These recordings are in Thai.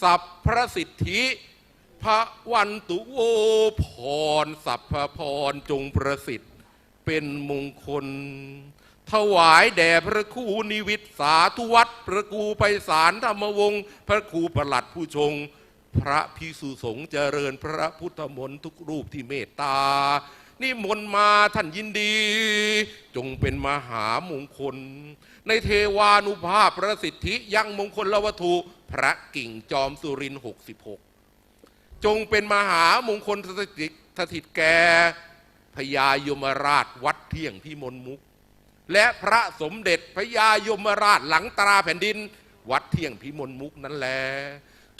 สัพพระสิทธิพระวันตุโอพร สัพพพรจงประสิทธิ์เป็นมงคล ถวายแด่พระครูนิวิตสาธุวัดพระครูไปสารธรรมวงศ์พระครูประหลัดผู้ชง พระพิสุสงฆ์เจริญพระพุทธมนต์ทุกรูปที่เมตตานิมนต์มาท่านยินดี จงเป็นมหามงคล ในเทวานุภาพประสิทธิยังมงคลละวัตถุ พระกิ่งจอมสุรินหกสิบหกจงเป็นมหามงคลสถิตสถิตแก่พญายมราชวัดเที่ยงพิมลมุก และพระสมเด็จพญายมราชหลังตราแผ่นดิน วัดเที่ยงพิมลมุกนั่นแหละ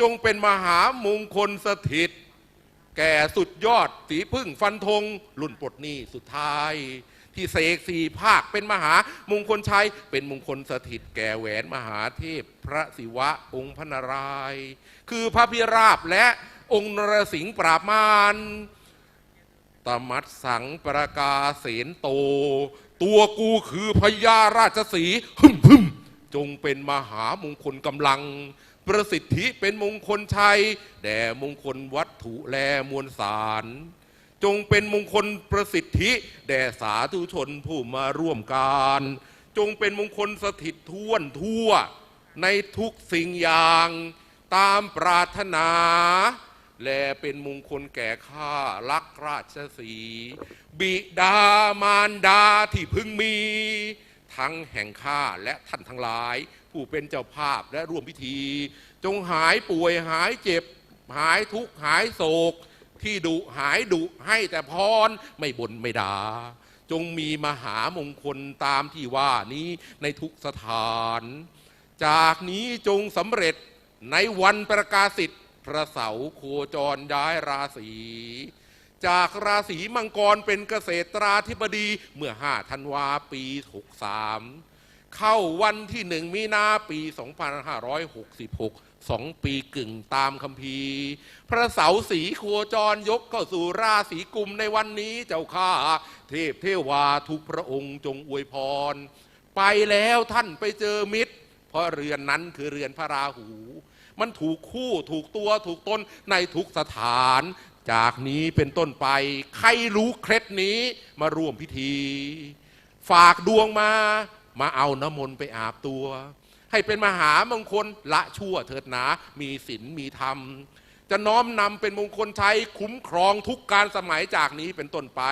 จงเป็นมหามงคลสถิต แก่สุดยอดสีพึ่งฟันธงรุ่นปลดหนี้สุดท้าย ที่เสกสี่ภาคเป็นมหามงคลชัย เป็นมงคลสถิตแก่แหวนมหาเทพ พระศิวะองค์พระนารายณ์คือพระพิราบและองค์นรสิงห์ปราบมารตมัดสังประกาเสนโต ตัวกูคือพญาราชสีห์หึมพึมจงเป็นมหามงคลกำลัง ประสิทธิเป็นมงคลชัย แด่มงคลวัตถุแลมวลสาร จงเป็นมงคลประสิทธิ แด่สาธุชนผู้มาร่วมการ จงเป็นมงคลสถิตท่วนทั่ว ในทุกสิ่งอย่างตามปรารถนา และเป็นมงคลแก่ข้ารักราชสี บิดามารดาที่พึงมี ทั้งแห่งข้าและท่านทั้งหลาย ผู้เป็นเจ้าภาพและร่วมพิธี จงหายป่วยหายเจ็บ หายทุกข์หายโศก ที่ดุหายดุให้แต่พรไม่บ่นไม่ด่าจงมีมหามงคลตามที่ว่านี้ในทุกสถาน จากนี้จงสำเร็จในวันประกาศสิทธิ์พระเสาร์โคจรย้ายราศีจากราศีมังกรเป็นเกษตราธิบดีเมื่อ 5 ธันวาปี 63 เข้าวันที่หนึ่งมีนาปี 2566สองปีกึ่งตามคำพีพระเสาสีโคจรยกเข้าสู่ราศีกุมในวันนี้เจ้าข้า เทพเทวาทุกพระองค์จงอวยพร ไปแล้วท่านไปเจอมิตร เพราะเรือนนั้นคือเรือนพระราหู มันถูกคู่ถูกตัวถูกตนในทุกสถาน จากนี้เป็นต้นไป ใครรู้เคล็ดนี้มาร่วมพิธี ฝากดวงมา มาเอาน้ำมนต์ไปอาบตัว ให้เป็นมหามงคลละชั่วเถิดหนา มีศีลมีธรรม จะน้อมนำเป็นมงคลใช้คุ้มครองทุกการสมัยจากนี้เป็นต้นไป